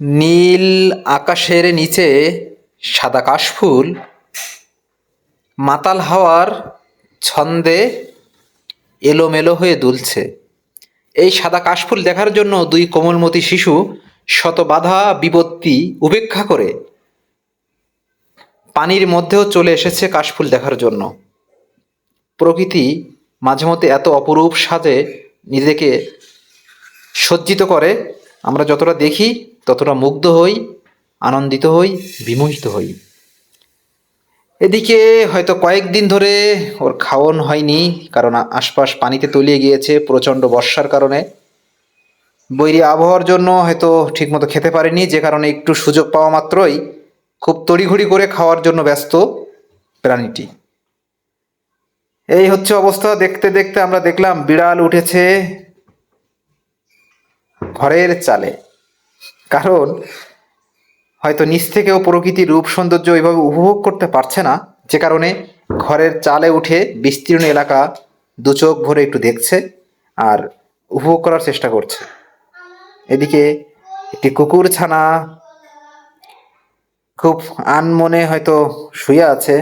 নীল আকাশের নিচে সাদা কাশফুল, মাতাল হাওয়ার ছন্দে এলোমেলো হয়ে দুলছে। এই সাদা কাশফুল দেখার জন্য দুই কোমলমতি শিশু শত বাধা বিপত্তি উপেক্ষা করে পানির মধ্যেও চলে এসেছে কাশফুল দেখার জন্য। প্রকৃতি মাঝে মধ্যে এত অপরূপ সাজে নিজেকে সজ্জিত করে, আমরা যতটা দেখি ততটা মুগ্ধ হই, আনন্দিত হই, বিমোহিত হই। এদিকে হয়তো কয়েকদিন ধরে ওর খাওয়ান হয়নি, কারণ আশপাশ পানিতে তলিয়ে গিয়েছে প্রচণ্ড বর্ষার কারণে। বৈরি আবহাওয়ার জন্য হয়তো ঠিকমতো খেতে পারেনি, যে কারণে একটু সুযোগ পাওয়া মাত্রই খুব তড়িঘড়ি করে খাওয়ার জন্য ব্যস্ত প্রাণীটি। এই হচ্ছে অবস্থা, দেখতে দেখতে আমরা দেখলাম বিড়াল উঠেছে ঘরের চালে। কারণ হয়তো নিচ থেকেও প্রকৃতির রূপ সৌন্দর্য ওইভাবে উপভোগ করতে পারছে না, যে কারণে ঘরের চালে উঠে বিস্তীর্ণ এলাকা দু চোখ ভরে একটু দেখছে আর উপভোগ করার চেষ্টা করছে। এদিকে একটি কুকুর ছানা খুব আনমনে হয়তো শুয়ে আছে।